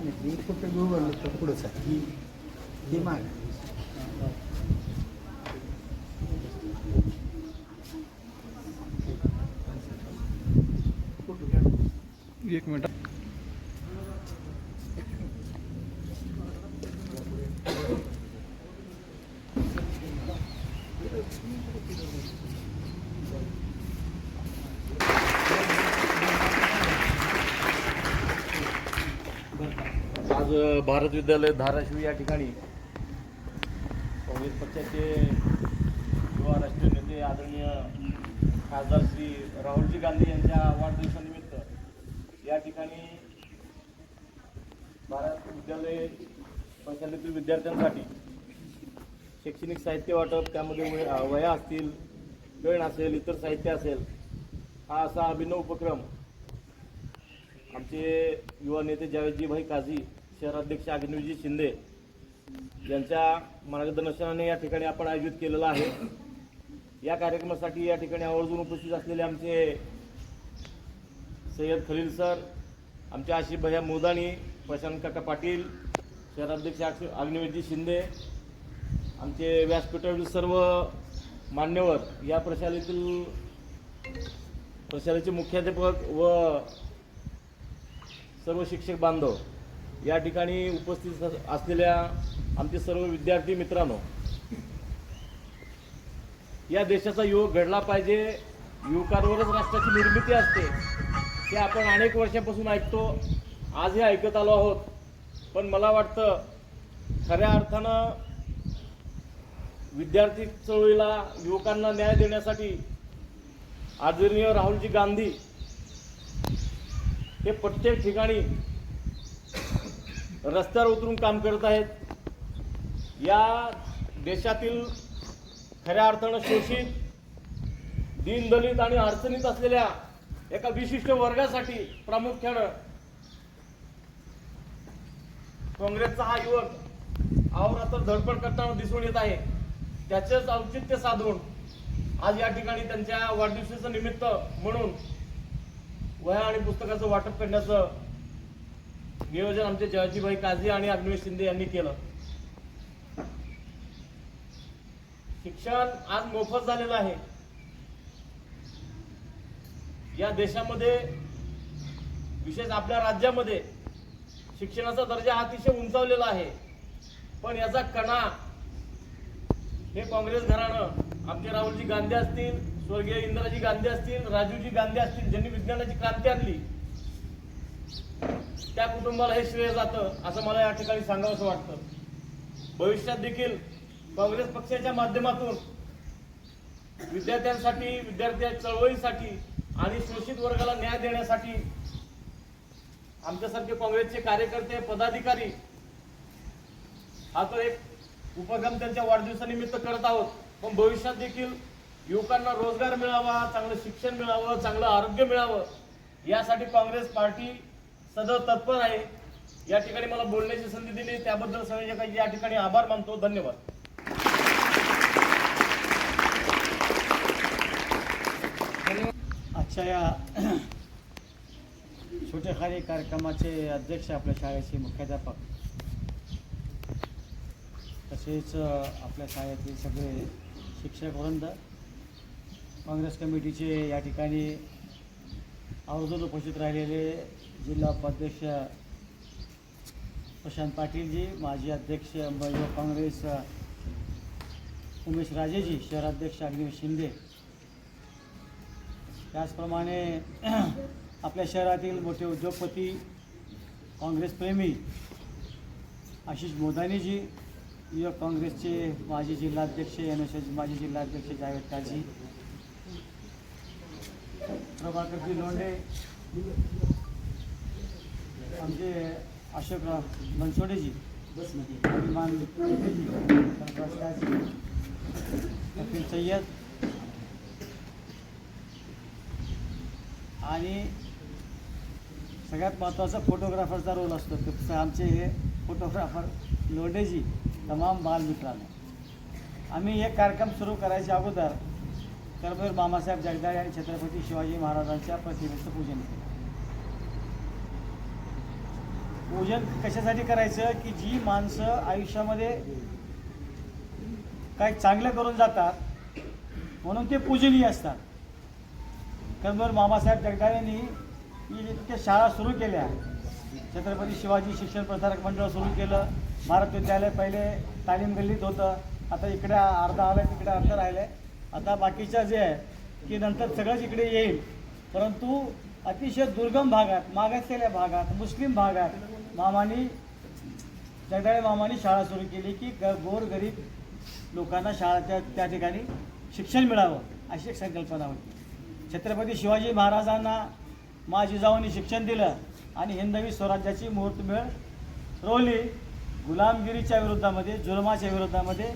नाही नाही गुगल तर पुढंच आहे ही माग. एक मिनिट. आज भारत विद्यालय धाराशिव या ठिकाणी काँग्रेस पक्षाचे युवा राष्ट्रीय नेते आदरणीय खासदार श्री राहुलजी गांधी यांच्या वाढदिवसानिमित्त या ठिकाणी भारत विद्यालय प्रशालेतील विद्यार्थ्यांसाठी शैक्षणिक साहित्य वाटप त्यामध्ये वह्या असतील वेण असेल इतर साहित्य असेल हा असा अभिनव उपक्रम आमचे युवा नेते जावेदजीभाई काझी शहराध्यक्ष अग्निजी शिंदे यांच्या मार्गदर्शनाने या ठिकाणी आपण आयोजित केलेला आहे. या कार्यक्रमासाठी या ठिकाणी आवर्जून उपस्थित असलेले आमचे सय्यद खलील सर आमचे आशिफ भैया मोदाणी प्रशांत काका पाटील शहराध्यक्ष अग्निवेजी अग्निवेदजी शिंदे आमचे व्यासपीठावरील सर्व मान्यवर या प्रशालेतील प्रशालेचे मुख्याध्यापक व सर्व शिक्षक बांधव या ठिकाणी उपस्थित असलेल्या आमचे सर्व विद्यार्थी मित्रांनो या देशाचा युवक घडला पाहिजे. युवकांवरच राष्ट्राची निर्मिती असते हे आपण अनेक वर्षापासून ऐकतो. आजही ऐकत आलो आहोत. पण मला वाटतं खऱ्या अर्थानं विद्यार्थी चळवळीला युवकांना न्याय देण्यासाठी आदरणीय राहुलजी गांधी हे प्रत्येक ठिकाणी रस्त्यावर उतरून काम करत आहेत. या देशातील खऱ्या अर्थानं शोषित दीनदलित आणि अडचणीत असलेल्या एका विशिष्ट वर्गासाठी प्रामुख्यानं काँग्रेसचा हा युवक अहोरात्र धडपड करताना दिसून येत आहे. त्याचेच औचित्य साधून आज या ठिकाणी त्यांच्या वाढदिवसाचं निमित्त म्हणून वह्या आणि पुस्तकाचं वाटप करण्याचं नियोजन आमचे जयजीभाई काझी आणि अग्निवेश शिंदे यांनी केलं. शिक्षण आज मोफत झालेलं आहे. या देशामध्ये विशेष आपल्या राज्यामध्ये शिक्षणाचा दर्जा अतिशय उंचावलेला आहे. पण याचा कणा हे काँग्रेस घराणं आमचे राहुलजी गांधी असतील स्वर्गीय इंदिराजी गांधी असतील राजीवजी गांधी असतील ज्यांनी विज्ञानाची क्रांती आणली त्या कुटुंबाला हे श्रेय जातं असं मला या ठिकाणी सांगावंसं वाटतं. भविष्यात देखील काँग्रेस पक्षाच्या माध्यमातून विद्यार्थ्यांसाठी विद्यार्थ्या चळवळीसाठी आणि शोषित वर्गाला न्याय देण्यासाठी आमच्यासारखे काँग्रेसचे कार्यकर्ते पदाधिकारी हा तो एक उपक्रम त्यांच्या वाढदिवसानिमित्त करत आहोत. पण भविष्यात देखील युवकांना रोजगार मिळावा चांगलं शिक्षण मिळावं चांगलं आरोग्य मिळावं यासाठी काँग्रेस पार्टी सदैव तत्पर आहे. या ठिकाणी मला बोलण्याची संधी दिली. त्याबद्दल संयोजकांचे या ठिकाणी आभार मानतो. धन्यवाद. आजच्या या छोटेखानी कार्यक्रमाचे अध्यक्ष आपल्या शाळेचे मुख्याध्यापक तसेच आपल्या शाळेतील सगळे शिक्षक वृंद काँग्रेस कमिटीचे या ठिकाणी आवर्जून उपस्थित राहिलेले जिल्हा उपाध्यक्ष प्रशांत पाटीलजी माजी अध्यक्ष युवक काँग्रेस उमेश राजेजी शहराध्यक्ष अग्निवेश शिंदे. त्याचप्रमाणे आपल्या शहरातील मोठे उद्योगपती काँग्रेसप्रेमी आशिष मोदानीजी युवक काँग्रेसचे माजी जिल्हाध्यक्ष एन एस एस माजी जिल्हाध्यक्ष जावेद काझी प्रभाकरजी लोंढे आमचे अशोक बनसोडेजी अभिमान कपिल सय्यद. आणि सगळ्यात महत्त्वाचा फोटोग्राफरचा रोल असतो. तर आमचे हे फोटोग्राफर लोडेजी तमाम बालमित्रांनो. आम्ही एक कार्यक्रम सुरू करायच्या अगोदर कर्मवीर मामासाहेब जगदाळे आणि छत्रपती शिवाजी महाराजांच्या प्रतिमेचं पूजन केलं. पूजन कशासाठी करायचं की जी माणसं आयुष्यामध्ये काही चांगलं करून जातात म्हणून ते पूजनीय असतात. कर्मवीर मामासाहेब जगदाळेंनी इतक्या शाळा सुरू केल्या. छत्रपती शिवाजी शिक्षण प्रसारक मंडळ सुरू केलं. भारत विद्यालय पहिले तालीम गल्लीत होतं. आता इकडे अर्धा आलं तिकडे अर्ध राहिलं. आता बाकीच्या जे आहे की नंतर सगळंच इकडे येईल. परंतु अतिशय दुर्गम भागात मागासलेल्या भागात मुस्लिम भागात मामानी जगदाळे मामानी शाळा सुरू केली की ग गोरगरीब लोकांना शाळा त्या त्या ठिकाणी शिक्षण मिळावं अशी एक संकल्पना होती. छत्रपती शिवाजी महाराजांना मा जिजाऊंनी शिक्षण दिलं आणि हिंदवी स्वराज्याची मुहूर्तमेळ रोवली. गुलामगिरीच्या विरोधामध्ये जुलमाच्या विरोधामध्ये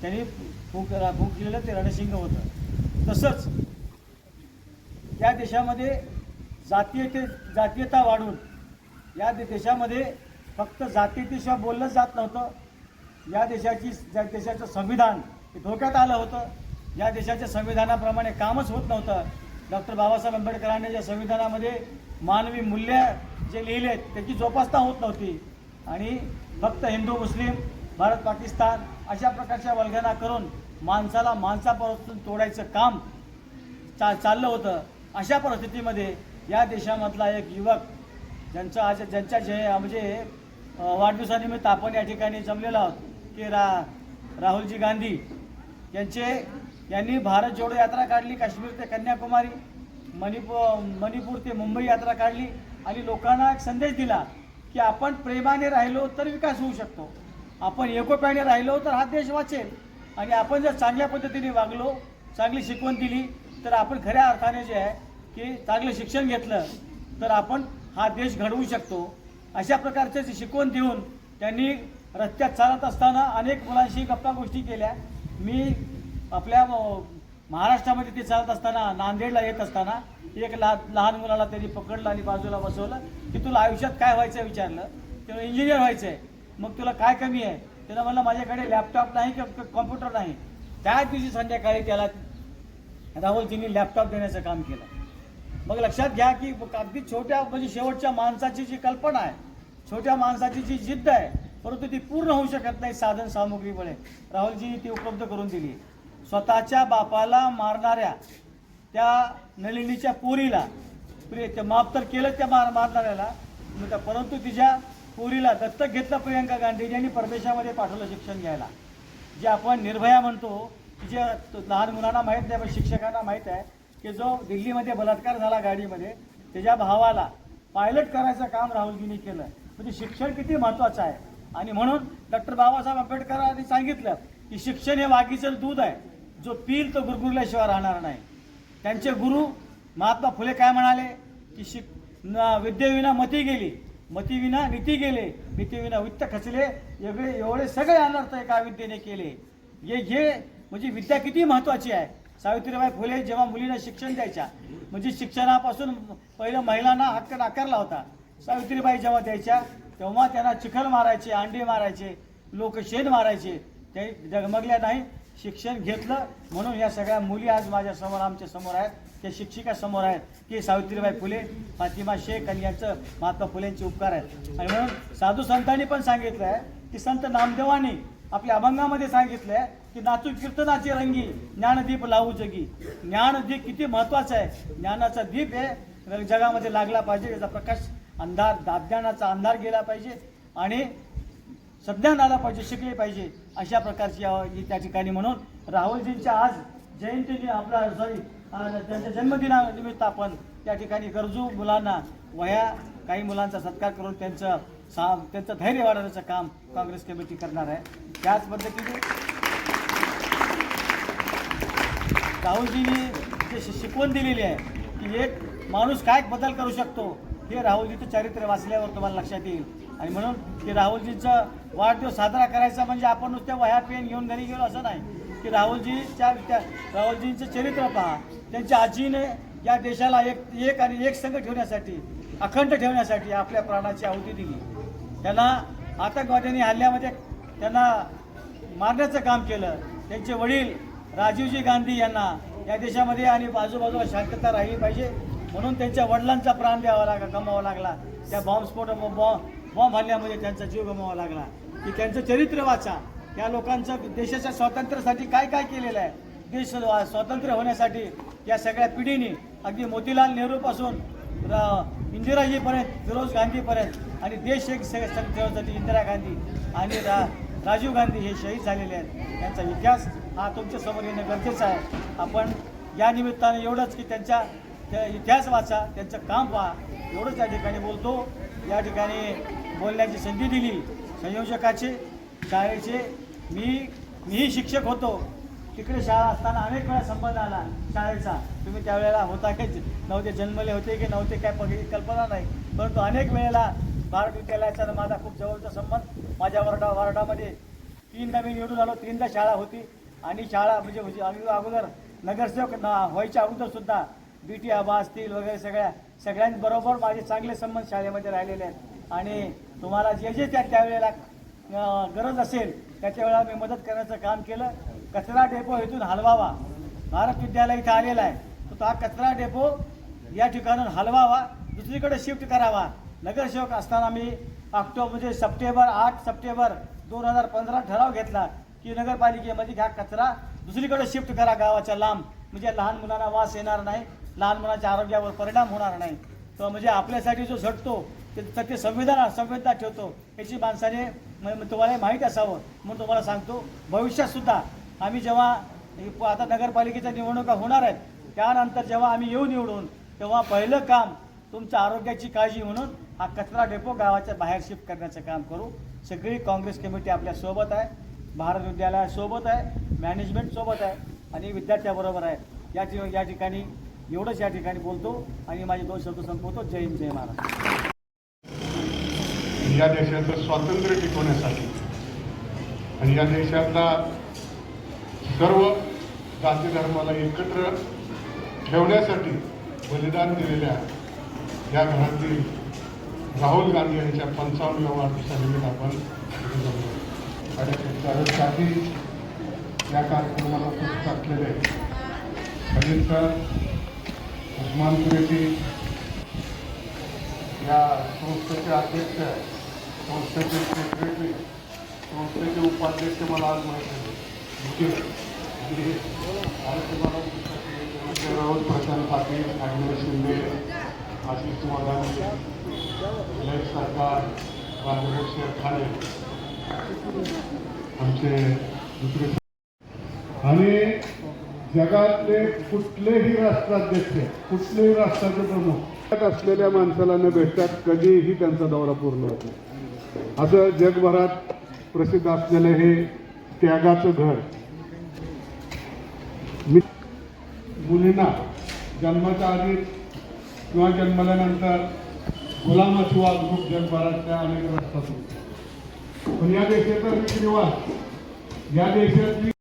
त्यांनी फूक फूक ते रणशिंग होतं. तसंच या देशामध्ये जातीयते जातीयता वाढून या देशामध्ये फक्त जातीयतेशिवाय बोललंच जात नव्हतं. या देशाची ज्या देशाचं संविधान हे धोक्यात आलं होतं. या देशाच्या संविधानाप्रमाणे कामच होत नव्हतं. डॉक्टर बाबासाहेब आंबेडकरांनी ज्या संविधानामध्ये मानवी मूल्य जे लिहिले आहेत त्याची जोपासना होत नव्हती. आणि फक्त हिंदू मुस्लिम भारत पाकिस्तान अशा प्रकारच्या वल्गना करून माणसाला माणसापासून तोडायचं काम चा चाललं होतं. अशा परिस्थितीमध्ये या देशामधला एक युवक ज्यांचं आज ज्यांच्या जे म्हणजे वाढदिवसानिमित्त आपण या ठिकाणी जमलेलो आहोत की रा राहुलजी गांधी यांचे यांनी भारत जोडो यात्रा काढली काश्मीर ते कन्याकुमारी मणिपूर मणिपूर ते मुंबई यात्रा काढली आणि लोकांना एक संदेश दिला की आपण प्रेमाने राहिलो तर विकास होऊ शकतो. आपण एकोप्याने राहिलो तर हा देश वाचेल. आणि आपण जर चांगल्या पद्धतीने वागलो चांगली शिकवण दिली तर आपण खऱ्या अर्थाने जे आहे की चांगलं शिक्षण घेतलं तर आपण हा देश घडवू शकतो. अशा प्रकारचे शिकवण देऊन त्यांनी रस्त्यात चालत असताना अनेक मुलांशी गप्पा गोष्टी केल्या. मी आपल्या महाराष्ट्रामध्ये ते चालत असताना नांदेडला येत असताना एक लहान लहान मुलाला त्यांनी पकडलं आणि बाजूला बसवलं. की तुला आयुष्यात काय व्हायचं आहे विचारलं. तेव्हा इंजिनियर व्हायचं आहे. मग तुला काय कमी आहे? त्यानं म्हणलं माझ्याकडे लॅपटॉप नाही किंवा कॉम्प्युटर नाही. त्याच दिवशी संध्याकाळी त्याला राहुलजींनी लॅपटॉप देण्याचं काम केलं. मग लक्षात घ्या की अगदी छोट्या म्हणजे शेवटच्या माणसाची जी कल्पना आहे छोट्या माणसाची जी जिद्द आहे परंतु ती पूर्ण होऊ शकत नाही साधन सामुग्रीमुळे. राहुलजींनी ती उपलब्ध करून दिली. स्वतःच्या बापाला मारणाऱ्या त्या नलिनीच्या पोरीला प्रिय ते माफ तर केलं त्या मार मारणाऱ्याला त्या- परंतु तिच्या पोरीला दत्तक घेतलं प्रियंका गांधी यांनी परदेशामध्ये पाठवलं शिक्षण घ्यायला. जे आपण निर्भया म्हणतो जे तो लहान मुलांना माहीत नाही पण शिक्षकांना माहीत आहे की जो दिल्लीमध्ये बलात्कार झाला गाडीमध्ये त्याच्या भावाला पायलट करायचं काम राहुलजींनी केलं. म्हणजे शिक्षण किती महत्त्वाचं आहे. आणि म्हणून डॉक्टर बाबासाहेब आंबेडकरांनी सांगितलं की शिक्षण हे वाघीचं दूध आहे. जो पील तो गुरगुरल्याशिवाय राहणार नाही. त्यांचे गुरु महात्मा फुले काय म्हणाले? की शिक विद्येविना मती गेली. मतीविना नीती गेले. नीतीविना वित्त खचले. एवढे एवढे सगळे अनर्थ एका विद्येने केले. हे हे म्हणजे विद्या किती महत्त्वाची आहे? सावित्रीबाई फुले जेव्हा मुलींना शिक्षण द्यायच्या म्हणजे शिक्षणापासून पहिलं महिलांना हक्क नाकारला होता. सावित्रीबाई जेव्हा द्यायच्या तेव्हा त्यांना चिखल मारायचे अंडे मारायचे लोक शेण मारायचे. ते जगमगल्या नाही शिक्षण घेतलं. म्हणून या सगळ्या मुली आज माझ्यासमोर आमच्यासमोर आहेत. त्या शिक्षिका समोर आहेत. की सावित्रीबाई फुले फातिमा शेख आणि यांचं महात्मा फुलेंचे उपकार आहेत. आणि म्हणून साधू संतांनी पण सांगितलं आहे की संत नामदेवानी आपल्या अभंगामध्ये सांगितलं आहे की नाचू कीर्तनाची रंगी ज्ञानदीप लावू जगी. ज्ञानदीप किती महत्त्वाचा आहे? ज्ञानाचा दीप हे जगामध्ये लागला पाहिजे याचा प्रकाश अंधार दाज्ञानाचा अंधार गेला पाहिजे आणि सज्ञान आला पाहिजे शिकले पाहिजे अशा प्रकारची ही त्या ठिकाणी म्हणून राहुलजींच्या आज जयंती आपला सॉरी त्यांच्या जन्मदिनानिमित्त आपण त्या ठिकाणी गरजू मुलांना वया काही मुलांचा सत्कार करून त्यांचं सा त्यांचं धैर्य वाढवण्याचं काम काँग्रेस कमिटी करणार आहे. त्याच पद्धतीने राहुलजींनी जे शिकवण दिलेली आहे की एक माणूस काय बदल करू शकतो हे राहुलजीचं चारित्र्य वाचल्यावर तुम्हाला लक्षात येईल. आणि म्हणून की राहुलजीचं वाढदिवस साजरा करायचा म्हणजे आपण नुसत्या वह्या पेन घेऊन घरी गेलो असं नाही. की राहुलजीच्या त्या राहुलजींचं चरित्र पहा. त्यांच्या आजीने या देशाला एक एक आणि एक संघ ठेवण्यासाठी अखंड ठेवण्यासाठी आपल्या प्राणाची आहुती दिली. त्यांना आतंकवाद्यांनी हल्ल्यामध्ये त्यांना मारण्याचं काम केलं. त्यांचे वडील राजीवजी गांधी यांना या देशामध्ये आणि आजूबाजूला शांतता राहिली पाहिजे. म्हणून त्यांच्या वडिलांचा प्राण द्यावा लागला गमावा लागला. त्या बॉम्बस्फोट बॉम्ब बॉम्ब हल्ल्यामध्ये त्यांचा जीव गमावा लागला. की त्यांचं चरित्र वाचा. त्या लोकांचं देशाच्या स्वातंत्र्यासाठी काय काय केलेलं आहे? देश स्वातंत्र्य होण्यासाठी या सगळ्या पिढीने अगदी मोतीलाल नेहरूपासून र- इंदिराजीपर्यंत फिरोज गांधीपर्यंत आणि देश एक सगळ्या इंदिरा गांधी आणि रा राजीव गांधी हे शहीद झालेले आहेत. त्यांचा इतिहास हा तुमच्यासमोर येणं गरजेचं आहे. आपण या निमित्ताने एवढंच की त्यांच्या त्या इतिहास वाचा त्यांचं काम पहा. एवढंच या ठिकाणी बोलतो. या ठिकाणी बोलण्याची संधी दिली. संयोजकाचे शाळेचे मी मीही शिक्षक होतो. तिकडे शाळा असताना अनेक वेळा संबंध आला शाळेचा. तुम्ही त्यावेळेला होता की नव्हते जन्मले होते की नव्हते काय पगडी कल्पना नाही. परंतु अनेक वेळेला भारत विद्यालयाचा माझा खूप जवळचा संबंध माझ्या वार्डा वार्डामध्ये तीनदा मी निवडून आलो तीनदा शाळा होती. आणि शाळा म्हणजे म्हणजे अगदी अगोदर नगरसेवक ना व्हायच्या अगोदरसुद्धा बी टी आबा असतील वगैरे सगळ्या सगळ्यांबरोबर माझे चांगले संबंध शाळेमध्ये राहिलेले आहेत. आणि तुम्हाला जे जे त्या त्यावेळेला गरज असेल त्याच्या वेळेला मी मदत करण्याचं काम केलं. कचरा डेपो इथून हलवावा. भारत विद्यालय इथं आलेला आहे. तर तो हा कचरा डेपो या ठिकाणून हलवावा. दुसरीकडे शिफ्ट करावा. नगरसेवक असताना मी ऑक्टोबर म्हणजे सप्टेंबर आठ सप्टेंबर दोन हजार पंधरा ठराव घेतला की नगरपालिकेमध्ये हा कचरा दुसरीकडे शिफ्ट करा गावाच्या लांब. म्हणजे लहान मुलांना वास येणार नाही. लहान मुलांच्या आरोग्यावर परिणाम होणार नाही. तर म्हणजे आपल्यासाठी जो झटतो ते तर ते संविधान संवेदना ठेवतो. याची माणसाने मग तुम्हाला माहीत असावं. म्हणून तुम्हाला सांगतो भविष्यात सुद्धा आम्ही जेव्हा प- आता नगरपालिकेच्या निवडणुका होणार आहेत त्यानंतर जेव्हा आम्ही येऊ निवडून तेव्हा पहिलं काम तुमच्या आरोग्याची काळजी म्हणून हा कचरा डेपो गावाच्या बाहेर शिफ्ट करण्याचं काम करू. सगळी काँग्रेस कमिटी आपल्यासोबत आहे भारत विद्यालयासोबत आहे मॅनेजमेंट सोबत आहे आणि विद्यार्थ्याबरोबर आहे. या या ठिकाणी एवढंच या ठिकाणी बोलतो आणि माझे दोन शब्द संपवतो. जय हिंद जय महाराज या देशाचं स्वातंत्र्य टिकवण्यासाठी आणि या देशातला सर्व जाती धर्माला एकत्र ठेवण्यासाठी बलिदान दिलेल्या या घरातील राहुल गांधी यांच्या पंचावन्नव्या वाढदिवसानिमित्त आपण इथे आणि या कार्यक्रमाला उपस्थित असलेले अजित सर उस्मान कुरेशी या संस्थेचे अध्यक्ष संस्थेचे सेक्रेटरी संस्थेचे उपाध्यक्ष मला आज माहिती झाले आणि प्रशांत पाटील अग्नेश शिंदे आशिष तुम्हाला लेट सरकार राजभर शेख खाने आमचे दुसरे आणि जगातले कुठलेही राष्ट्राध्यक्ष कुठलेही राष्ट्राचे प्रमुख असलेल्या माणसाला न भेटतात कधीही त्यांचा दौरा पूर्ण होतो असं जगभरात प्रसिद्ध असलेलं हे त्यागाचं घर. मी मुलींना जन्माच्या आधी किंवा जन्मल्यानंतर गुलामाची वागणूक जगभरातल्या अनेक रस्त्यातून पण या देशाचा रीतिरिवाज या देशातली